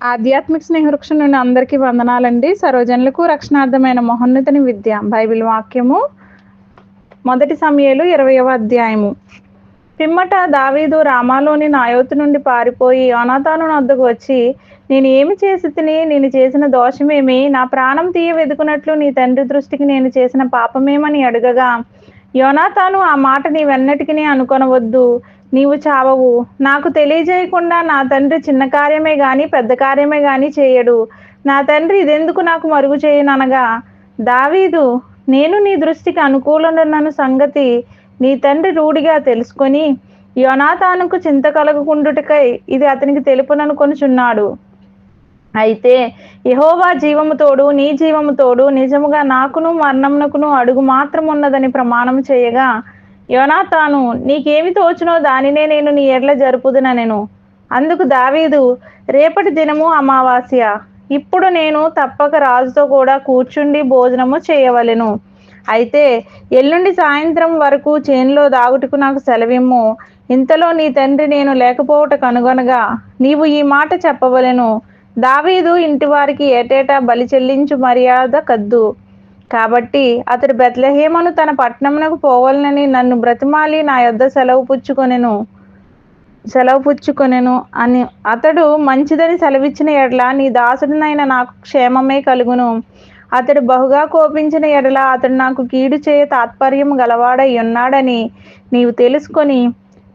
ఆధ్యాత్మిక స్నేహవృక్షం నుండి అందరికీ వందనాలండి. సర్వజనులకు రక్షణార్థమైన మహోన్నతని విద్య. బైబిల్ వాక్యము మొదటి సమయాలు ఇరవయవ అధ్యాయము. పిమ్మట దావీదు రామాలోని నాయోతు నుండి పారిపోయి అనాథాను వద్దకు వచ్చి నేను ఏమి చేసి తిని నేను చేసిన దోషమేమి? నా ప్రాణం తీయ వెదుకున్నట్లు నీ తండ్రి దృష్టికి నేను చేసిన పాపమేమని అడగగా యోనాతాను ఆ మాట నీవెన్నటికి అనుకొనవద్దు. నీవు చావవు. నాకు తెలియజేయకుండా నా తండ్రి చిన్న కార్యమే గాని పెద్ద కార్యమే గాని చేయడు. నా తండ్రి ఇదెందుకు నాకు మరుగు చేయననగా? దావీదు నేను నీ దృష్టికి అనుకూలనన్న సంగతి నీ తండ్రి రూఢిగా తెలుసుకొని యోనాతానుకు చింత కలగకుండుటకై ఇది అతనికి తెలుపుననుకొనుచున్నాడు. అయితే యహోవా జీవము తోడు నీ జీవము తోడు నిజముగా నాకును మరణమునకును అడుగు మాత్రం ఉన్నదని ప్రమాణం చేయగా యోనాతాను నీకేమి తోచునో దానినే నేను నీ ఎడ్ల జరుపుదున నేను? అందుకు దావీదు రేపటి దినము అమావాస్య. ఇప్పుడు నేను తప్పక రాజుతో కూడా కూర్చుండి భోజనము చేయవలెను. అయితే ఎల్లుండి సాయంత్రం వరకు చేనులో దాగుటకు నాకు సెలవిమ్ము. ఇంతలో నీ తండ్రి నేను లేకపోవట కనుగొనగా నీవు ఈ మాట చెప్పవలెను. దావీదు ఇంటి వారికి ఏటేటా బలి చెల్లించు మర్యాద కద్దు. కాబట్టి అతడు బెత్లహేమను తన పట్టణమునకు పోవాలనని నన్ను బ్రతిమాలి నా యొద్ద సెలవు పుచ్చుకొనెను సెలవు పుచ్చుకొనెను అని అతడు మంచిదని సెలవిచ్చిన ఎడల నీ దాసుడినైన నాకు క్షేమమే కలుగును. అతడు బహుగా కోపించిన ఎడల అతడు నాకు కీడు చేయ తాత్పర్యం గలవాడై ఉన్నాడని నీవు తెలుసుకొని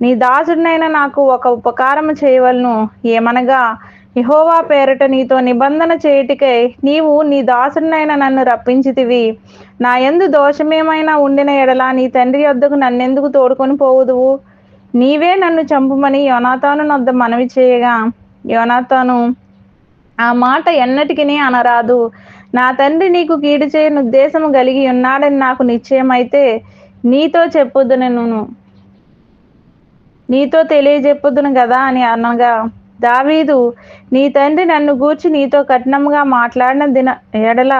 నీ దాసుడినైనా నాకు ఒక ఉపకారం చేయవలను. ఏమనగా యహోవా పేరట నీతో నిబంధన చేయుటికై నీవు నీ దాసుడినైనా నన్ను రప్పించితివి. నా ఎందు దోషమేమైనా ఉండిన ఎడల నీ తండ్రి వద్దకు నన్నెందుకు తోడుకొని పోవుదువు? నీవే నన్ను చంపుమని యోనాతాను నొద్ద మనవి చేయగా యోనాతాను ఆ మాట ఎన్నటికి అనరాదు. నా తండ్రి నీకు కీడు చేయని ఉద్దేశము కలిగి ఉన్నాడని నాకు నిశ్చయమైతే నీతో చెప్పుదును నీతో తెలియజెప్పొద్దును కదా అని అనగా దావీదు నీ తండ్రి నన్ను గూర్చి నీతో కఠినంగా మాట్లాడిన దిన ఎడల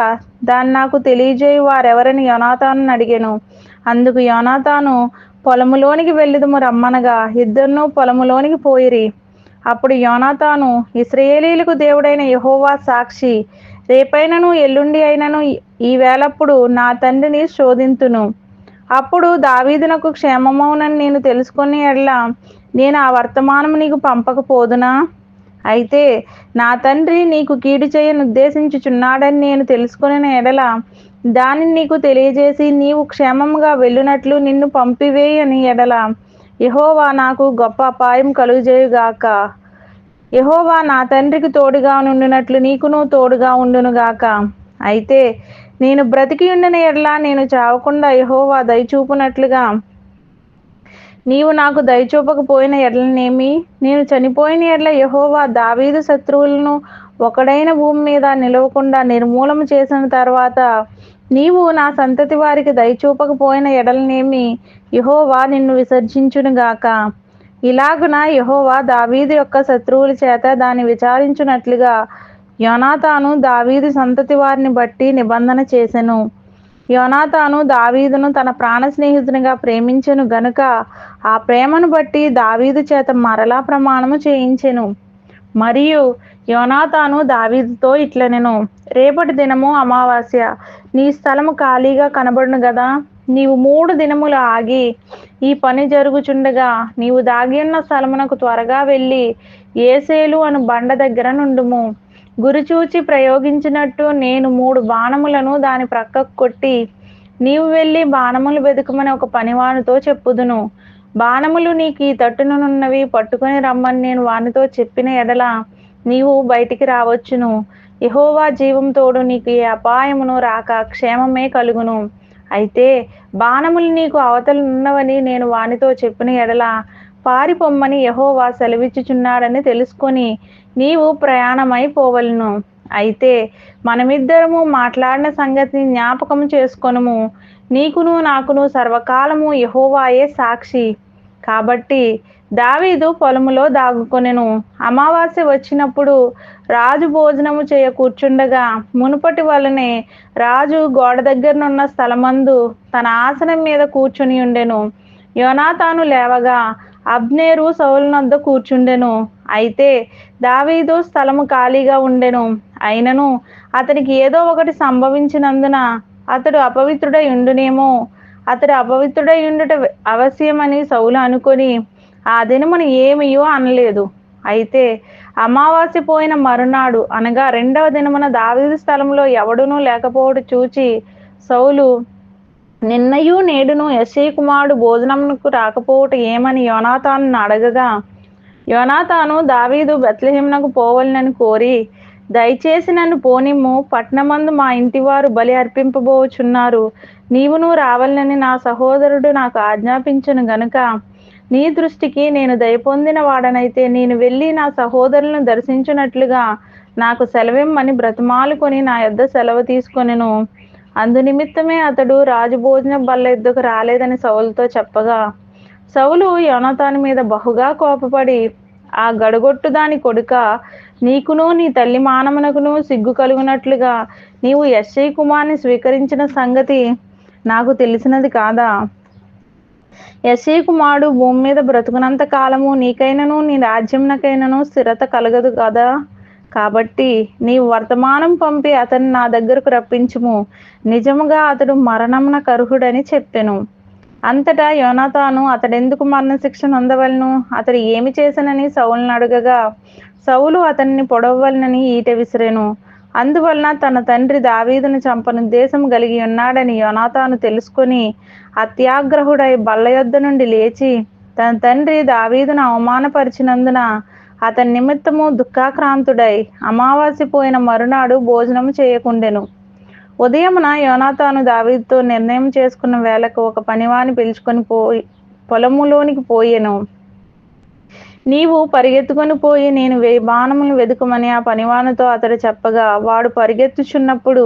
దాన్ని నాకు తెలియజేయి వారెవరని యోనాతాను అడిగాను. అందుకు యోనాతాను పొలములోనికి వెళ్ళిదము రమ్మనగా ఇద్దరును పొలములోనికి పోయిరి. అప్పుడు యోనాతాను ఇస్రయేలీలకు దేవుడైన యహోవా సాక్షి రేపైనను ఎల్లుండి అయినను ఈ వేళప్పుడు నా తండ్రిని శోధింతును. అప్పుడు దావీదునకు క్షేమమవునని నేను తెలుసుకుని ఎడలా నేను ఆ వర్తమానం నీకు పంపకపోదునా? అయితే నా తండ్రి నీకు కీడు చేయని ఉద్దేశించుచున్నాడని నేను తెలుసుకుని ఎడల దానిని నీకు తెలియజేసి నీవు క్షేమంగా వెళ్ళినట్లు నిన్ను పంపివేయని ఎడల యహోవా నాకు గొప్ప అపాయం కలుగజేయుగాక. యహోవా నా తండ్రికి తోడుగా ఉండునట్లు నీకును తోడుగా ఉండునుగాక. అయితే నేను బ్రతికి ఉండిన నేను చావకుండా యహోవా దయచూపునట్లుగా నీవు నాకు దయచూపకపోయిన ఎడ్లనేమి? నేను చనిపోయిన ఎడ్ల యహోవా దావీదు శత్రువులను ఒకడైన భూమి మీద నిలవకుండా నిర్మూలన చేసిన తర్వాత నీవు నా సంతతి వారికి దయచూపకపోయిన ఎడలనేమి? యహోవా నిన్ను విసర్జించునుగాక ఇలాగున యహోవా దావీదు యొక్క శత్రువుల చేత దాన్ని విచారించున్నట్లుగా యోనాతాను దావీదు సంతతి వారిని బట్టి నిబంధన చేసెను. యోనాతాను దావీదును తన ప్రాణ స్నేహితునిగా ప్రేమించెను గనుక ఆ ప్రేమను బట్టి దావీదు చేత మరలా ప్రమాణము చేయించెను. మరియు యోనాతాను దావీదుతో ఇట్లనెను రేపటి దినము అమావాస్య నీ స్థలము ఖాళీగా కనబడును కదా నీవు మూడు దినములు ఆగి ఈ పని జరుగుచుండగా నీవు దాగి ఉన్న స్థలమునకు త్వరగా వెళ్ళి ఏసేలు అను బండ దగ్గర నుండుము. గురిచూచి ప్రయోగించినట్టు నేను మూడు బాణములను దాని ప్రక్కకు కొట్టి నీవు వెళ్ళి బాణములు వెతుకమని ఒక పనివానితో చెప్పుదును. బాణములు నీకు ఈ తట్టునున్నవి పట్టుకొని రమ్మని నేను వానితో చెప్పిన ఎడల నీవు బయటికి రావచ్చును. యహోవా జీవంతోడు నీకు ఏ అపాయమును రాక క్షేమమే కలుగును. అయితే బాణములు నీకు అవతలున్నవని నేను వానితో చెప్పిన ఎడల పారిపొమ్మని యహోవా సెలవిచ్చుచున్నాడని తెలుసుకొని నీవు ప్రయాణమైపోవలను అయితే మనమిద్దరము మాట్లాడిన సంగతిని జ్ఞాపకం చేసుకొనుము. నీకును నాకును సర్వకాలము యహోవాయే సాక్షి. కాబట్టి దావీదు పొలములో దాగుకొనెను. అమావాస్య వచ్చినప్పుడు రాజు భోజనము చేయ కూర్చుండగా మునుపటి వలనే రాజు గోడ దగ్గరనున్న స్థలమందు తన ఆసనం మీద కూర్చుని ఉండెను. యోనాతాను లేవగా అబ్నేరు సౌలునొద్ద కూర్చుండెను. అయితే దావీదు స్థలము ఖాళీగా ఉండెను. అయినను అతనికి ఏదో ఒకటి సంభవించినందున అతడు అపవిత్రుడై ఉండునేమో. అతడు అపవిత్రుడై ఉండుట అవశ్యమని సౌలు అనుకొని ఆ దినమును ఏమియో అనలేదు. అయితే అమావాస్య పోయిన మరునాడు అనగా రెండవ దినమున దావీదు స్థలంలో ఎవడునూ లేకపోవడం చూచి సౌలు నిన్నయు నేడును యశీ కుమారుడు భోజనమునకు రాకపోవట ఏమని యోనాతాను అడగగా యోనాతాను దావీదు బెత్లహేమునకు పోవలనని కోరి దయచేసి నన్ను పోనిమ్ము పట్నమందు మా ఇంటివారు బలి అర్పింపబోచున్నారు. నీవును రావాలని నా సహోదరుడు నాకు ఆజ్ఞాపించను గనుక నీ దృష్టికి నేను దయపొందిన వాడనైతే నేను వెళ్ళి నా సహోదరులను దర్శించినట్లుగా నాకు సెలవిమ్మని బ్రతమాలుకొని నా యొద్ద సెలవు తీసుకొనెను. అందు నిమిత్తమే అతడు రాజభోజన బల్ల ఎద్దుకు రాలేదని సౌలుతో చెప్పగా సౌలు యోనతాని మీద బహుగా కోపపడి ఆ గడగొట్టు దాని కొడుక నీకును నీ తల్లి మానమునకును సిగ్గు కలుగునట్లుగా నీవు ఎస్ఐ కుమార్ని స్వీకరించిన సంగతి నాకు తెలిసినది కాదా? ఎస్ఐ కుమారుడు భూమి మీద బ్రతుకునంత కాలము నీకైనను నీ రాజ్యంనకైనను స్థిరత కలగదు కదా? కాబట్టి నీ వర్తమానం పంపి అతన్ని నా దగ్గరకు రప్పించుము. నిజముగా అతడు మరణమున కరుహుడని చెప్పెను. అంతటా యోనాతాను అతడెందుకు మరణశిక్ష నొందవలను? అతడు ఏమి చేసనని సౌలును అడగగా సౌలు అతన్ని పొడవలనని ఈట విసిరెను. అందువలన తన తండ్రి దావీదును చంపనుద్దేశం కలిగి ఉన్నాడని యోనాతాను తెలుసుకొని అత్యాగ్రహుడై బల్ల యొద్ద నుండి లేచి తన తండ్రి దావీదును అవమానపరిచినందున అతని నిమిత్తము దుఃఖాక్రాంతుడై అమావాస్య పోయిన మరునాడు భోజనము చేయకుండెను. ఉదయమున యోనాతాను దావీదుతో నిర్ణయం చేసుకున్న వేళకు ఒక పనివాని పిలుచుకొని పోయి పొలములోనికి పోయెను. నీవు పరిగెత్తుకొని పోయి నేను వెయ్యి బాణములు వెదుకమని ఆ పనివానితో అతడు చెప్పగా వాడు పరిగెత్తుచున్నప్పుడు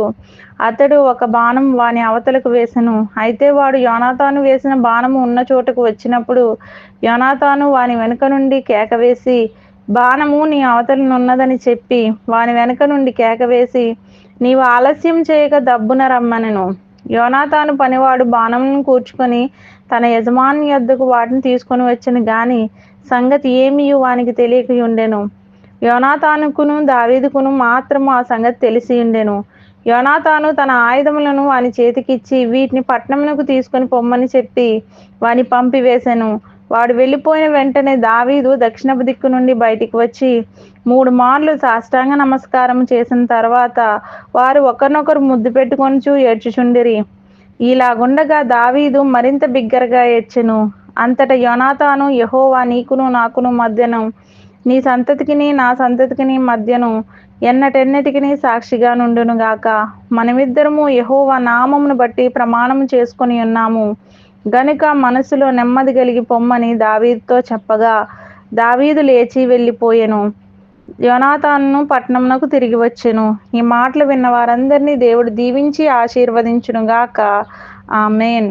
అతడు ఒక బాణం వాని అవతలకు వేసెను. అయితే వాడు యోనాతాను వేసిన బాణము ఉన్న చోటకు వచ్చినప్పుడు యోనాతాను వాని వెనుక నుండి కేక వేసి బాణము నీ అవతలనున్నదని చెప్పి వాని వెనుక నుండి కేక వేసి నీవు ఆలస్యం చేయక దబ్బున రమ్మనెను. యోనాతాను పనివాడు బాణంను కూర్చుకొని తన యజమాని యొద్దకు వాటిని తీసుకొని వచ్చను గాని సంగతి ఏమీ వానికి తెలియక ఉండెను యోనాతానుకును దావీదుకును మాత్రము ఆ సంగతి తెలిసి ఉండెను యోనాతాను తన ఆయుధములను వాని చేతికిచ్చి వీటిని పట్నమునకు తీసుకొని పొమ్మని చెప్పి వాని పంపివేశాను వాడు వెళ్ళిపోయిన వెంటనే దావీదు దక్షిణపు దిక్కు నుండి బయటికి వచ్చి మూడు మార్లు సాష్టాంగ నమస్కారం చేసిన తర్వాత వారు ఒకరినొకరు ముద్దు పెట్టుకొనుచు ఏడ్చుచుండిరి. ఇలాగుండగా దావీదు మరింత బిగ్గరగా ఏడ్చెను. అంతట యోనాతాను యహోవా నీకును నాకును మధ్యను. నీ సంతతికిని నా సంతతికిని మధ్యను. ఎన్నటెన్నటికి సాక్షిగా నుండునుగాక. మనమిద్దరము యహోవా నామమును బట్టి ప్రమాణం చేసుకొని ఉన్నాము. గనుక మనసులో నెమ్మది కలిగి పొమ్మని దావీదుతో చెప్పగా దావీదు లేచి వెళ్ళిపోయెను. యోనాథాన్ను పట్నంనకు తిరిగి వచ్చెను. ఈ మాటలు విన్న వారందరినీ దేవుడు దీవించి ఆశీర్వదించును గాక ఆమెన్.